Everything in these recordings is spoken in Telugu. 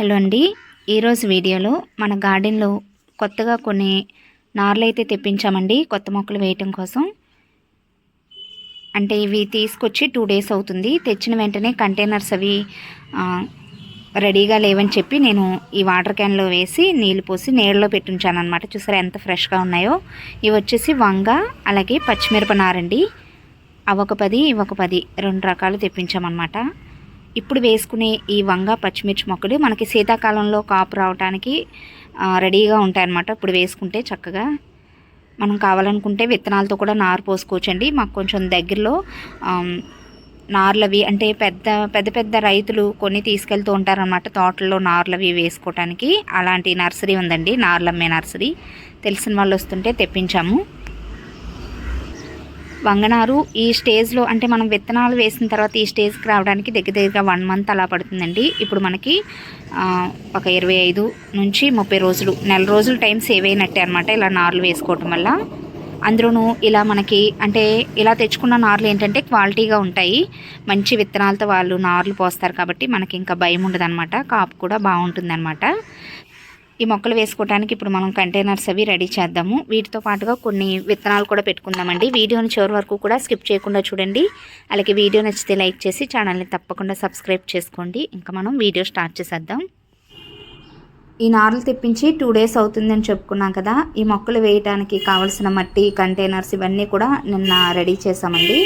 హలో అండి. ఈరోజు వీడియోలో మన గార్డెన్లో కొత్తగా కొన్ని నార్లు అయితే తెప్పించామండి. కొత్త మొక్కలు వేయటం కోసం. అంటే ఇవి తీసుకొచ్చి టూ డేస్ అవుతుంది. తెచ్చిన వెంటనే కంటైనర్స్ అవి రెడీగా లేవని చెప్పి నేను ఈ వాటర్ క్యాన్లో వేసి నీళ్ళు పోసి నీళ్ళలో పెట్టించాను అనమాట చూసారా ఎంత ఫ్రెష్గా ఉన్నాయో. ఇవి వచ్చేసి వంగ అలాగే పచ్చిమిరప నారండి. అవొక పది ఇవొక పది. రెండు రకాలు తెప్పించామన్నమాట. ఇప్పుడు వేసుకునే ఈ వంగ పచ్చిమిర్చి మొక్కలు మనకి శీతాకాలంలో కాపు రావడానికి రెడీగా ఉంటాయన్నమాట. ఇప్పుడు వేసుకుంటే చక్కగా మనం కావాలనుకుంటే విత్తనాలతో కూడా నారు పోసుకోవచ్చండి. మాకు కొంచెం దగ్గరలో నార్లవి అంటే పెద్ద పెద్ద పెద్ద రైతులు కొన్ని తీసుకెళ్తూ ఉంటారన్నమాట తోటల్లో నార్లవి వేసుకోవటానికి. అలాంటి నర్సరీ ఉందండి నార్లమ్మే నర్సరీ. తెలిసిన వాళ్ళు వస్తుంటే తెప్పించాము. వంగనారు ఈ స్టేజ్లో అంటే మనం విత్తనాలు వేసిన తర్వాత ఈ స్టేజ్కి రావడానికి దగ్గర దగ్గరగా వన్ మంత్ అలా పడుతుందండి. ఇప్పుడు మనకి ఒక ఇరవై ఐదు నుంచి ముప్పై రోజులు నెల రోజులు టైం సేవ్ అయినట్టే అనమాట ఇలా నార్లు వేసుకోవటం వల్ల. అందులోనూ ఇలా మనకి అంటే ఇలా తెచ్చుకున్న నార్లు ఏంటంటే క్వాలిటీగా ఉంటాయి. మంచి విత్తనాలతో వాళ్ళు నార్లు పోస్తారు కాబట్టి మనకి ఇంకా భయం ఉండదు కాపు కూడా బాగుంటుందన్నమాట. ఈ మొక్కలు వేసుకోవడానికి ఇప్పుడు మనం కంటైనర్స్ అవి రెడీ చేద్దాము. వీటితో పాటుగా కొన్ని విత్తనాలు కూడా పెట్టుకుందామండి. వీడియోని చివరి వరకు కూడా స్కిప్ చేయకుండా చూడండి. అలాగే వీడియో నచ్చితే లైక్ చేసి ఛానల్ని తప్పకుండా సబ్స్క్రైబ్ చేసుకోండి. ఇంకా మనం వీడియో స్టార్ట్ చేసేద్దాం. ఈ నారులు తెప్పించి టూ డేస్ అవుతుందని చెప్పుకున్నాం కదా. ఈ మొక్కలు వేయటానికి కావలసిన మట్టి కంటైనర్స్ ఇవన్నీ కూడా నిన్న రెడీ చేసామండి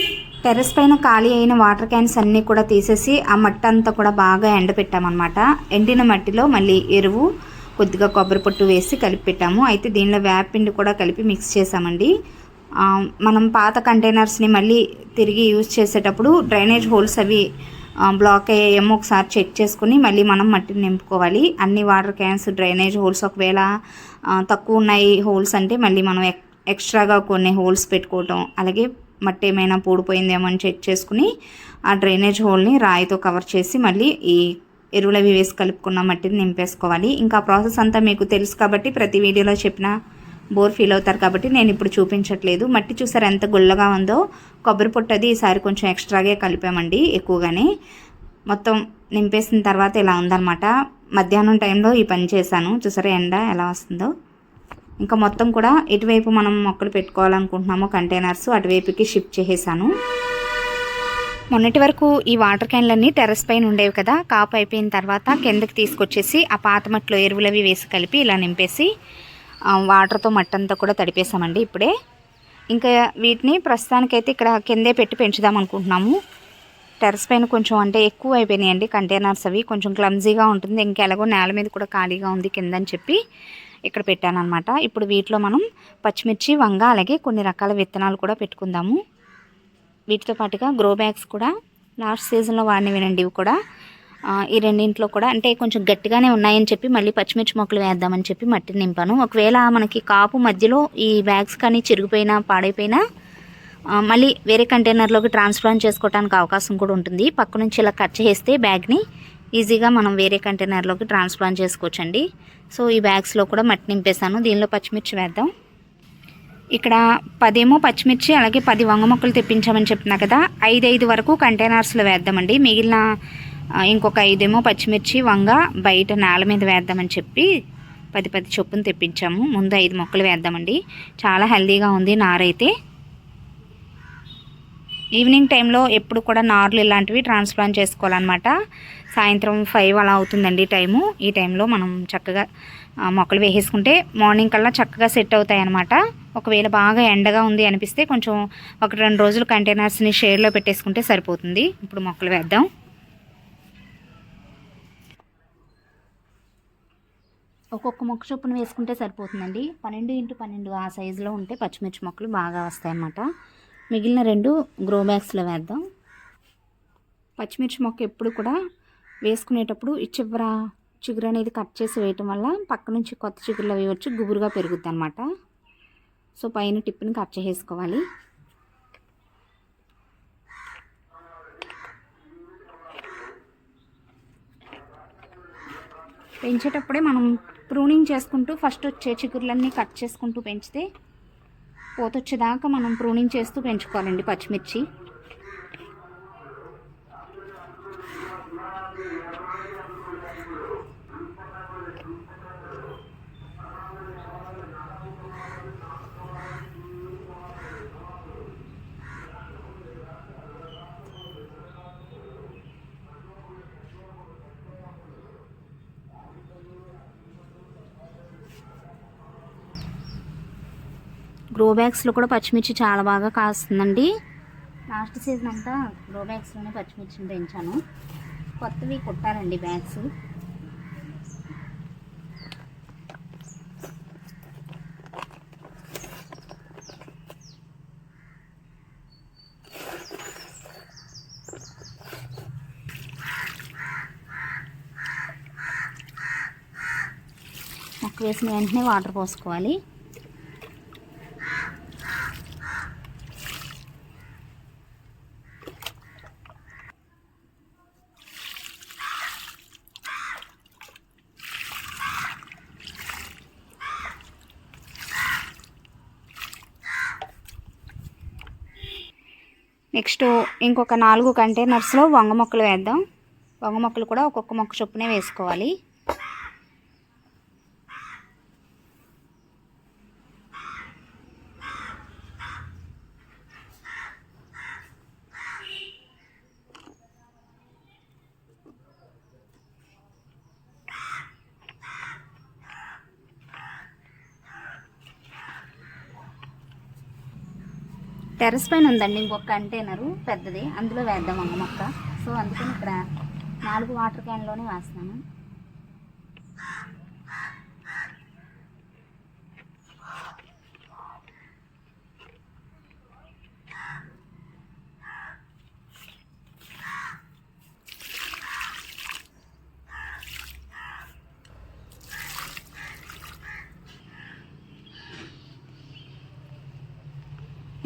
టెర్రస్ పైన ఖాళీ అయిన వాటర్ క్యాన్స్ అన్నీ కూడా తీసేసి ఆ మట్టి అంతా కూడా బాగా ఎండపెట్టామన్నమాట. ఎండిన మట్టిలో మళ్ళీ ఎరువు కొద్దిగా కొబ్బరి పొట్టు వేసి కలిపి పెట్టాము అయితే దీనిలో వేపిండి కూడా కలిపి మిక్స్ చేసామండి మనం పాత కంటైనర్స్ని మళ్ళీ తిరిగి యూజ్ చేసేటప్పుడు డ్రైనేజ్ హోల్స్ అవి బ్లాక్ అయ్యేమో ఒకసారి చెక్ చేసుకుని మళ్ళీ మనం మట్టిని నింపుకోవాలి. అన్ని వాటర్ క్యాన్స్ డ్రైనేజ్ హోల్స్ ఒకవేళ తక్కువ ఉన్నాయి హోల్స్ అంటే మళ్ళీ మనం ఎక్- ఎక్స్ట్రాగా కొన్ని హోల్స్ పెట్టుకోవటం అలాగే మట్టి ఏమైనా పూడిపోయిందేమో అని చెక్ చేసుకుని ఆ డ్రైనేజ్ హోల్ని రాయితో కవర్ చేసి మళ్ళీ ఈ ఎరువులు అవి వేసి కలుపుకున్న మట్టిని నింపేసుకోవాలి. ఇంకా ప్రాసెస్ అంతా మీకు తెలుసు కాబట్టి ప్రతి వీడియోలో చెప్పిన బోర్ ఫీల్ అవుతారు కాబట్టి నేను ఇప్పుడు చూపించట్లేదు. మట్టి చూసారు ఎంత గుల్లగా ఉందో? కొబ్బరి పొట్టది అది ఈసారి కొంచెం ఎక్స్ట్రాగే కలిపామండి ఎక్కువగానే. మొత్తం నింపేసిన తర్వాత ఇలా ఉందన్నమాట. మధ్యాహ్నం టైంలో ఈ పని చేశాను. చూసారా ఎండ ఎలా వస్తుందో? ఇంకా మొత్తం కూడా ఎటువైపు మనం మొక్కలు పెట్టుకోవాలనుకుంటున్నామో కంటైనర్స్ అటువైపుకి షిఫ్ట్ చేసేసాను. మొన్నటి వరకు ఈ వాటర్ క్యాన్లన్నీ టెర్రస్ పైన ఉండేవి కదా కాపు అయిపోయిన తర్వాత కిందకి తీసుకొచ్చేసి ఆ పాత మట్టిలో ఎరువులవి వేసి కలిపి ఇలా నింపేసి వాటర్తో మట్టంతా కూడా తడిపేసామండి ఇప్పుడే. ఇంకా వీటిని ప్రస్తుతానికైతే ఇక్కడ కిందే పెట్టి పెంచుదాం అనుకుంటున్నాము. టెర్రస్ పైన కొంచెం అంటే ఎక్కువ అయిపోయినాయండి కంటైనర్స్ అవి. కొంచెం క్లమ్జీగా ఉంటుంది. ఇంకా ఎలాగో నేల మీద కూడా ఖాళీగా ఉంది కింద అని చెప్పి ఇక్కడ పెట్టాను అనమాట ఇప్పుడు వీటిలో మనం పచ్చిమిర్చి వంగ అలాగే కొన్ని రకాల విత్తనాలు కూడా పెట్టుకుందాము. వీటితో పాటుగా గ్రో బ్యాగ్స్ కూడా లాస్ట్ సీజన్లో వాడినవినండి ఇవి కూడా. ఈ రెండింట్లో కూడా అంటే కొంచెం గట్టిగానే ఉన్నాయని చెప్పి మళ్ళీ పచ్చిమిర్చి మొక్కలు వేద్దామని చెప్పి మట్టిని నింపాను. ఒకవేళ మనకి కాపు మధ్యలో ఈ బ్యాగ్స్ కానీ చిరిగిపోయినా పాడైపోయినా మళ్ళీ వేరే కంటైనర్లోకి ట్రాన్స్ప్లాంట్ చేసుకోవడానికి అవకాశం కూడా ఉంటుంది. పక్క నుంచి ఇలా కట్ చేస్తే బ్యాగ్ని ఈజీగా మనం వేరే కంటైనర్లోకి ట్రాన్స్ప్లాంట్ చేసుకోవచ్చండి. సో ఈ బ్యాగ్స్లో కూడా మట్టి నింపేశాను. దీనిలో పచ్చిమిర్చి వేద్దాం. ఇక్కడ పదేమో పచ్చిమిర్చి అలాగే పది వంగ మొక్కలు తెప్పించామని చెప్తున్నా కదా. ఐదు ఐదు వరకు కంటైనర్స్లో వేద్దామండి. మిగిలిన ఇంకొక ఐదేమో పచ్చిమిర్చి వంగ బయట నేల మీద వేద్దామని చెప్పి పది పది చొప్పున తెప్పించాము. ముందు ఐదు మొక్కలు వేద్దామండి. చాలా హెల్దీగా ఉంది నారైతే. ఈవినింగ్ టైంలో ఎప్పుడు కూడా నార్లు ఇలాంటివి ట్రాన్స్ప్లాంట్ చేసుకోవాలన్నమాట. సాయంత్రం ఫైవ్ అలా అవుతుందండి టైము. ఈ టైంలో మనం చక్కగా మొక్కలు వేసేసుకుంటే మార్నింగ్ కల్లా చక్కగా సెట్ అవుతాయి అన్నమాట ఒకవేళ బాగా ఎండగా ఉంది అనిపిస్తే కొంచెం ఒక రెండు రోజులు కంటైనర్స్ని షేడ్లో పెట్టేసుకుంటే సరిపోతుంది. ఇప్పుడు మొక్కలు వేద్దాం. ఒక్కొక్క మొక్క చొప్పున వేసుకుంటే సరిపోతుందండి. పన్నెండు ఇంటూ పన్నెండు ఆ సైజులో ఉంటే పచ్చిమిర్చి మొక్కలు బాగా వస్తాయి అన్నమాట మిగిలిన రెండు గ్రో బ్యాగ్స్లో వేద్దాం. పచ్చిమిర్చి మొక్క ఎప్పుడు కూడా వేసుకునేటప్పుడు ఇచ్చివరా చిగురు అనేది కట్ చేసి వేయటం వల్ల పక్క నుంచి కొత్త చిగురులు అవి వచ్చి గుబురుగా పెరుగుద్ది అనమాట సో పైన టిప్ని కట్ చేసేసుకోవాలి. పెంచేటప్పుడే మనం ప్రూనింగ్ చేసుకుంటూ ఫస్ట్ వచ్చే చిగురులన్నీ కట్ చేసుకుంటూ పెంచితే పోతొచ్చేదాకా మనం ప్రూనింగ్ చేస్తూ పెంచుకోవాలండి పచ్చిమిర్చి. గ్రో బ్యాగ్స్లో కూడా పచ్చిమిర్చి చాలా బాగా కాస్తుందండి. లాస్ట్ సీజన్ అంతా గ్రో బ్యాగ్స్లోనే పచ్చిమిర్చిని పెంచాను. కొత్తవి కుట్టాలండి బ్యాగ్స్ మొక్క వేసిన వెంటనే వాటర్ పోసుకోవాలి. నెక్స్ట్ ఇంకొక నాలుగు కంటైనర్స్లో వంగ మొక్కలు వేద్దాం. వంగ మొక్కలు కూడా ఒక్కొక్క మొక్క చొప్పునే వేసుకోవాలి. టెర్రస్ పైన ఉందండి ఇంకొక కంటైనరు పెద్దది. అందులో వేద్దాం అమ్మ మొక్క. సో అందుకని ఇక్కడ నాలుగు వాటర్ క్యాన్లోనే వేస్తున్నాను.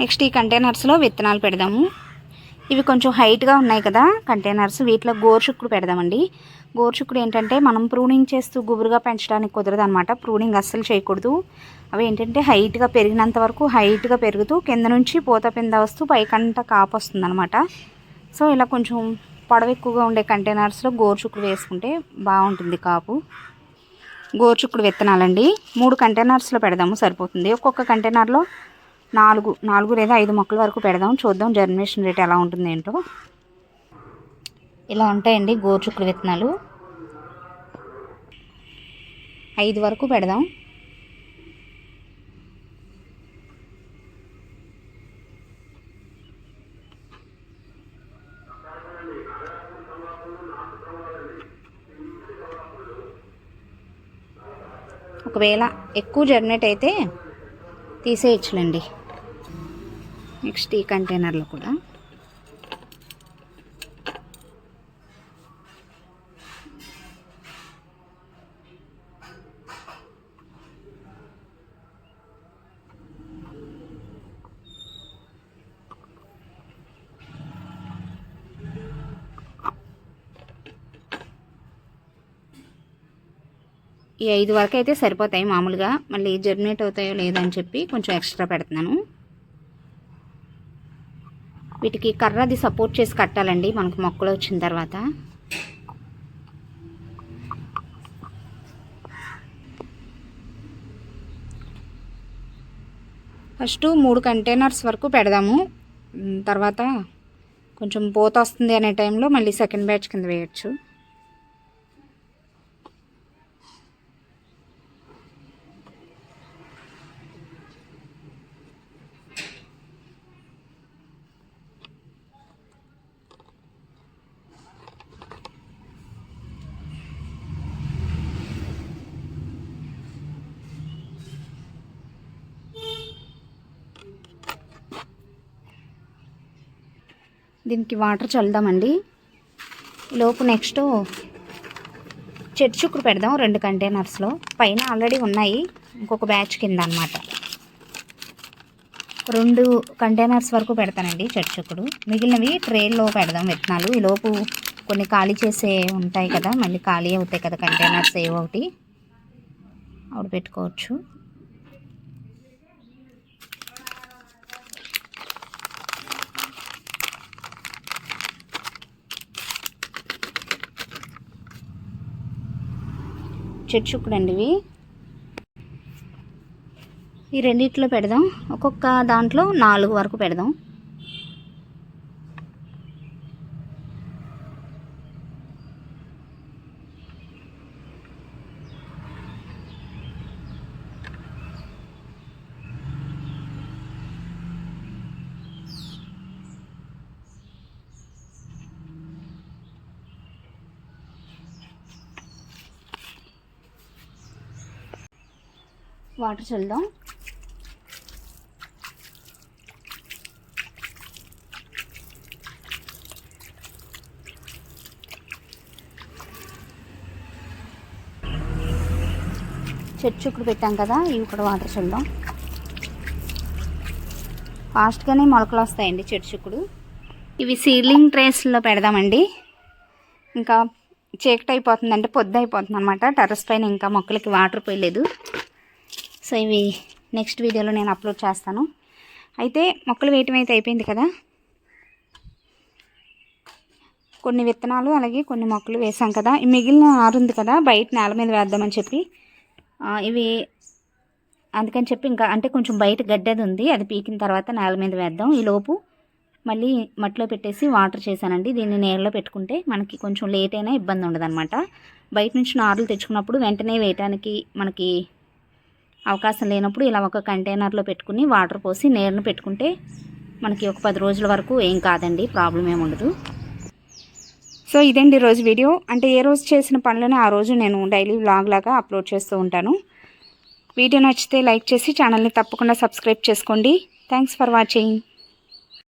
నెక్స్ట్ ఈ కంటైనర్స్లో విత్తనాలు పెడదాము. ఇవి కొంచెం హైట్గా ఉన్నాయి కదా కంటైనర్స్. వీటిలో గోరుచుక్కుడు పెడదామండి. గోరుచుక్కుడు ఏంటంటే మనం ప్రూనింగ్ చేస్తూ గుబురుగా పెంచడానికి కుదరదు అనమాట ప్రూనింగ్ అస్సలు చేయకూడదు. అవి ఏంటంటే హైట్గా పెరిగినంత వరకు హైట్గా పెరుగుతూ కింద నుంచి పూత పింద వస్తూ పైకంట కాపు వస్తుందనమాట సో ఇలా కొంచెం పొడవు ఎక్కువగా ఉండే కంటైనర్స్లో గోరుచుక్కుడు వేసుకుంటే బాగుంటుంది కాపు. గోరుచుక్కుడు విత్తనాలండి. మూడు కంటైనర్స్లో పెడదాము సరిపోతుంది. ఒక్కొక్క కంటైనర్లో నాలుగు నాలుగు లేదా ఐదు మొక్కల వరకు పెడదాం. చూద్దాం జర్మినేషన్ రేట్ ఎలా ఉంటుంది ఏంటో. ఇలా ఉంటాయండి గోరుచుక్కుడు విత్తనాలు. ఐదు వరకు పెడదాం. ఒకవేళ ఎక్కువ జర్నేట్ అయితే తీసేయచ్చులేండి. నెక్స్ట్ ఈ కంటైనర్లో కూడా. ఈ ఐదు వరకు అయితే సరిపోతాయి మామూలుగా. మళ్ళీ జర్మినేట్ అవుతాయో లేదని చెప్పి కొంచెం ఎక్స్ట్రా పెడుతున్నాను. వీటికి కర్రది సపోర్ట్ చేసి కట్టాలండి. మనకు మొక్కలు వచ్చిన తర్వాత. ఫస్ట్ మూడు కంటైనర్స్ వరకు పెడదాము. తర్వాత కొంచెం పోత వస్తుంది అనే టైంలో మళ్ళీ సెకండ్ బ్యాచ్ కింద వేయచ్చు. దీనికి వాటర్ చల్లుదామండి. లోపు నెక్స్ట్ చెట్టు చుక్కుడు పెడదాం రెండు కంటైనర్స్లో. పైన ఆల్రెడీ ఉన్నాయి. ఇంకొక బ్యాచ్ కింద అనమాట రెండు కంటైనర్స్ వరకు పెడతానండి చెట్టు చుక్కుడు మిగిలినవి ట్రేల్లో పెడదాం విత్తనాలు. ఈలోపు లోపు కొన్ని ఖాళీ చేసే ఉంటాయి కదా. మళ్ళీ ఖాళీ అవుతాయి కదా కంటైనర్స్ ఏవో ఒకటి. అవి పెట్టుకోవచ్చు. చెట్టు అండి ఇవి ఈ రెండిట్లో పెడదాం. ఒక్కొక్క దాంట్లో నాలుగు వరకు పెడదాం. వాటర్ చల్లుదాం. చెట్టుకుడు పెట్టాం కదా ఇవి కూడా వాటర్ చల్లుదాం. ఫాస్ట్గానే మొలకలు వస్తాయండి చెట్టుకుడు ఇవి సీడ్లింగ్ ట్రేస్లో పెడదామండి. ఇంకా చీకటి అయిపోతుందంటే పొద్దు అయిపోతుంది అనమాట టెర్రస్ పైన ఇంకా మొక్కలకి వాటర్ పోయలేదు. సో ఇవి నెక్స్ట్ వీడియోలో నేను అప్లోడ్ చేస్తాను. అయితే మొక్కలు వేయటం అయితే అయిపోయింది కదా? కొన్ని విత్తనాలు అలాగే కొన్ని మొక్కలు వేసాం కదా? మిగిలిన ఆరుంది కదా బయట నేల మీద వేద్దామని చెప్పి. ఇవి అందుకని చెప్పి ఇంకా అంటే కొంచెం బయట గడ్డది ఉంది అది పీకిన తర్వాత నేల మీద వేద్దాం. ఈ లోపు మళ్ళీ మట్టిలో పెట్టేసి వాటర్ చేశానండి. దీన్ని నీళ్ళలో పెట్టుకుంటే మనకి కొంచెం లేట్ అయినా ఇబ్బంది ఉండదన్నమాట. బయట నుంచి నారులు తెచ్చుకున్నప్పుడు వెంటనే వేయటానికి మనకి అవకాశం లేనప్పుడు ఇలా ఒక కంటైనర్లో పెట్టుకుని వాటర్ పోసి నీరుని పెట్టుకుంటే మనకి ఒక పది రోజుల వరకు ఏం కాదండి ప్రాబ్లం ఏమి ఉండదు. సో ఇదండి రోజు వీడియో. అంటే ఏ రోజు చేసిన పనులని ఆ రోజు నేను డైలీ వ్లాగ్ లాగా అప్లోడ్ చేస్తూ ఉంటాను. వీడియో నచ్చితే లైక్ చేసి ఛానల్ని తప్పకుండా సబ్స్క్రైబ్ చేసుకోండి. Thanks for watching.